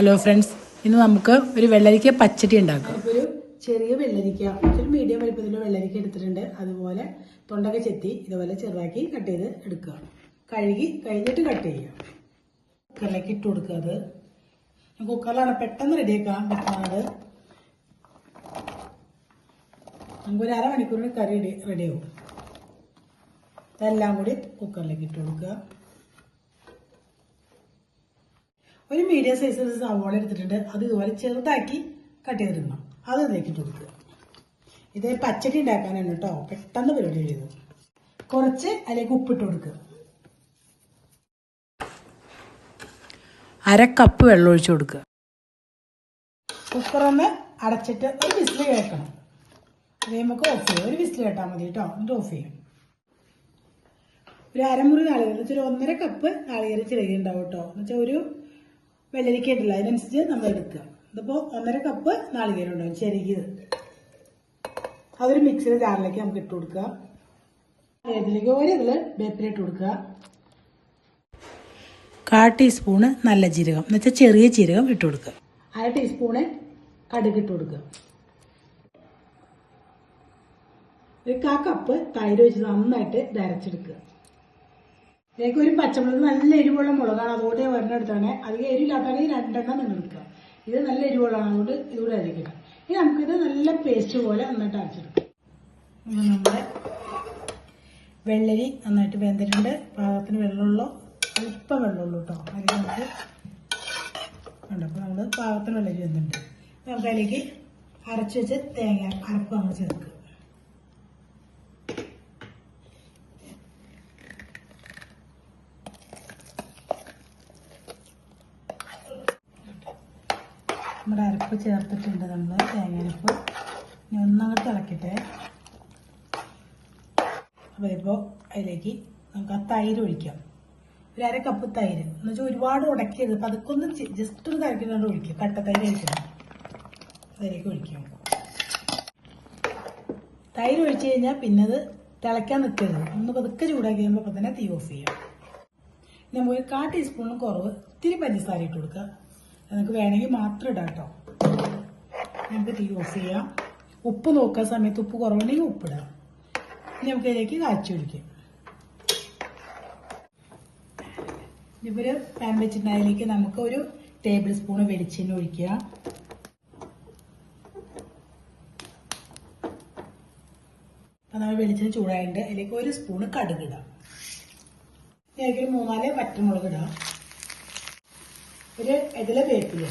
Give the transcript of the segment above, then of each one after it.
Hello friends ഇന്ന് നമുക്ക് ഒരു വെള്ളരിക്ക പച്ചടി ഉണ്ടാക്കാം. ഒരു ചെറിയ വെള്ളരിക്ക ഒരു മീഡിയം വലുപ്പത്തിലുള്ള വെള്ളരിക്ക എടുത്തിട്ടുണ്ട്. അതുപോലെ തൊണ്ടക ചെത്തി ഇതുപോലെ ചെറുതാക്കി കട്ട് ചെയ്ത് എടുക്കുക. കഴുകി കഴിഞ്ഞിട്ട് കട്ട് ചെയ്യുക. കുക്കറിലേക്ക് ഇട്ട് കൊടുക്കുക അത്. കുക്കറിലാണ് പെട്ടെന്ന് റെഡിയാക്കാൻ പറ്റുന്നത്. നമുക്ക് ഒരു അരമണിക്കൂറിന് കറി റെഡി റെഡിയാവും ഇതെല്ലാം കൂടി കുക്കറിലേക്ക് ഇട്ട് കൊടുക്കുക. ഒരു മീഡിയം സൈസിൽ സവാള എടുത്തിട്ടുണ്ട്. അത് ഇതുപോലെ ചെറുതാക്കി കട്ട് ചെയ്തിടണം അത് ഇതിലേക്ക് ഇട്ട് കൊടുക്കുക. ഇത് പച്ചടി ഉണ്ടാക്കാനാണ് കേട്ടോ പെട്ടെന്ന് പരിപാടി ചെയ്തത് കുറച്ച് അതിലേക്ക് ഉപ്പിട്ട് കൊടുക്കുക. അര കപ്പ് വെള്ളം ഒഴിച്ചു കൊടുക്കുക. കുക്കറൊന്ന് അടച്ചിട്ട് ഒരു വിസിൽ കേൾക്കണം. അത് നമുക്ക് ഓഫ് ചെയ്യാം. ഒരു വിസിൽ കേട്ടാൽ മതി കേട്ടോ എന്നിട്ട് ഓഫ് ചെയ്യും. ഒരു അരമുറി നാളികേരം. ഒരു ഒന്നര കപ്പ് നാളികേരം ചിരകി ഉണ്ടാവും കേട്ടോ എന്നുവെച്ചാൽ ഒരു വെള്ളരിക്ക ഉണ്ടല്ലോ അതിനനുസരിച്ച് നമ്മൾ എടുക്കുക. ഇതിപ്പോൾ ഒന്നര കപ്പ് നാളികേരം ഉണ്ടാവും ചിരകിയത് അതൊരു മിക്സിയുടെ ജാറിലേക്ക് നമുക്ക് ഇട്ട് കൊടുക്കുക. ഇതിലേക്ക് ഒരു ഇതിൽ വേപ്പിലിട്ട് കൊടുക്കുക. കാ ടീസ്പൂണ് നല്ല ജീരകം. എന്ന് വെച്ചാൽ ചെറിയ ജീരകം ഇട്ട് കൊടുക്കുക. അര ടീസ്പൂണ് കടുക് ഇട്ട് കൊടുക്കുക. ഒരു കാ കപ്പ് തൈര് വെച്ച് നന്നായിട്ട് ഇത് അരച്ചെടുക്കുക. ഇതിലേക്ക് ഒരു പച്ചമുളക് നല്ല എരിവുള്ള മുളകാണ്. അതുകൊണ്ട് ഞാൻ ഒരെണ്ണെടുത്താണ് അധികം എരിവില്ലാത്തതാണെങ്കിൽ രണ്ടെണ്ണം നിങ്ങൾ എടുക്കുക ഇത് നല്ല എരിവുള്ളതാണ്. അതുകൊണ്ട് ഇതുകൂടെ അരക്കണം ഇനി നമുക്കിത് നല്ല പേസ്റ്റ് പോലെ നന്നായിട്ട് അരച്ചെടുക്കാം. ഇത് നമ്മുടെ വെള്ളരി നന്നായിട്ട് വെന്തിട്ടുണ്ട്. പാകത്തിന് വെള്ളമുള്ളൂ. അല്പം വെള്ളമുള്ളൂ കേട്ടോ. അതിൽ നമുക്ക് ഉണ്ട് അപ്പോൾ നമ്മൾ പാകത്തിന് വെള്ളരി വെന്തുണ്ട് നമുക്ക് അതിലേക്ക് അരച്ച് വെച്ച് തേങ്ങ അരപ്പ് നമ്മൾ ചേർക്കുക. നമ്മുടെ അരപ്പ് ചേർത്തിട്ടുണ്ട് നമ്മൾ തേങ്ങ അരപ്പ് ഇനി ഒന്നങ്ങോട്ട് ഇളക്കട്ടെ. അപ്പോൾ ഇപ്പോൾ അതിലേക്ക് നമുക്ക് ആ തൈര് ഒഴിക്കാം. ഒരു അര കപ്പ് തൈര്. എന്ന് വെച്ചാൽ ഒരുപാട് ഉടക്കിയത്. അപ്പം ഒന്ന് ജസ്റ്റ് ഒന്ന് തരക്കുന്നതുകൊണ്ട് ഒഴിക്കുക കട്ട തൈര് ഒഴിക്കണം. അതിലേക്ക് ഒഴിക്കാം തൈര് ഒഴിച്ചു കഴിഞ്ഞാൽ പിന്നെ അത് തിളയ്ക്കാൻ നിൽക്കരുത് ഒന്ന് പതുക്കെ ചൂടാക്കി കഴിയുമ്പോൾ അപ്പം തന്നെ തീ ഓഫ് ചെയ്യാം. നമുക്ക് ഒരു കാ ടീസ്പൂണിന് കുറവ് ഇത്തിരി പഞ്ചസാര ഇട്ട് കൊടുക്കുക. നമുക്ക് വേണമെങ്കിൽ മാത്രം ഇടാം കേട്ടോ നമുക്ക് തീ ചെയ്യാം. ഉപ്പ് നോക്കാൻ സമയത്ത് ഉപ്പ് കുറവുണ്ടെങ്കിൽ ഉപ്പിടാം നമുക്ക് ഇതിലേക്ക് കാച്ചി ഒഴിക്കാം ഇനിയിപ്പോൾ ഒരു പാൻ വെച്ചിട്ടുണ്ടായതിലേക്ക് നമുക്ക് ഒരു ടേബിൾ സ്പൂൺ വെളിച്ചെണ്ണ ഒഴിക്കുക. അപ്പം നമ്മൾ വെളിച്ചെണ്ണ ചൂടായിട്ട് അതിലേക്ക് ഒരു സ്പൂണ് കടുക് ഇടാം. ഇതിലേക്ക് ഒരു മൂന്നാൽ പച്ചമുളക് ഇടാം. ഒരു ഇതിലെ വേപ്പില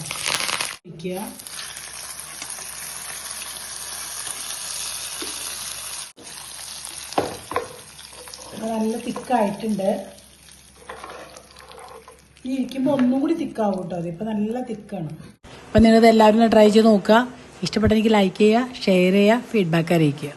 ഇത് നല്ല തിക്കായിട്ടുണ്ട്. ഈ ഇരിക്കുമ്പോൾ ഒന്നും കൂടി തിക്കാവും കേട്ടോ അതിപ്പോൾ നല്ല തിക്കാണ്. അപ്പം നിങ്ങളിത് എല്ലാവരും ട്രൈ ചെയ്ത് നോക്കുക. ഇഷ്ടപ്പെട്ടെങ്കിൽ ലൈക്ക് ചെയ്യുക ഷെയർ ചെയ്യുക ഫീഡ്ബാക്ക് അറിയിക്കുക.